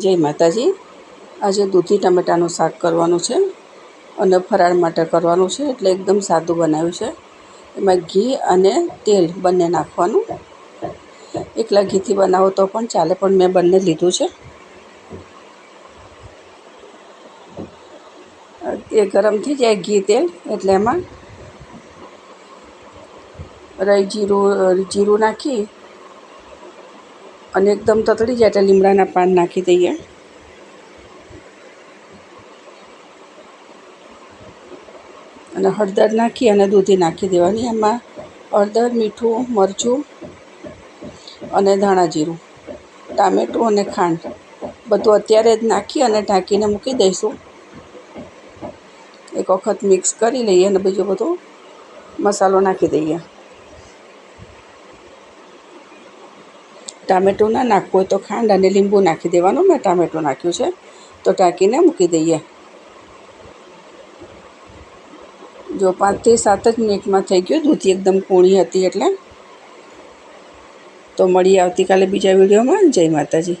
જય માતાજી. આજે દૂધી ટમેટાનું શાક કરવાનું છે અને ફરાળ માટે કરવાનું છે એટલે એકદમ સાદું બનાવ્યું છે. એમાં ઘી અને તેલ બંને નાખવાનું. એકલા ઘીથી બનાવો તો પણ ચાલે, પણ મેં બંને લીધું છે. એ ગરમ થઈ જાય ઘી તેલ એટલે એમાં રાઈ જીરું જીરું નાખી અને એકદમ તતડી જાય એટલે લીમડાના પાન નાખી દઈએ. અને હળદર નાખી અને દૂધી નાખી દેવાની. એમાં હળદર, મીઠું, મરચું અને ધાણા જીરું, ટામેટું અને ખાંડ બધું અત્યારે જ નાખી અને ઢાંકીને મૂકી દઈશું. એક વખત મિક્સ કરી લઈએ અને બીજો બધો મસાલો નાખી દઈએ. ટામેટું ના નાખવું હોય તો ખાંડ અને લીંબુ નાખી દેવાનું. મેં ટામેટું નાખ્યું છે. તો ટાંકીને મૂકી દઈએ. જો પાંચથી સાત જ મિનિટમાં થઈ ગયું. દૂધી એકદમ કૂણી હતી એટલે. તો મળીએ આવતીકાલે બીજા વિડીયોમાં. જય માતાજી.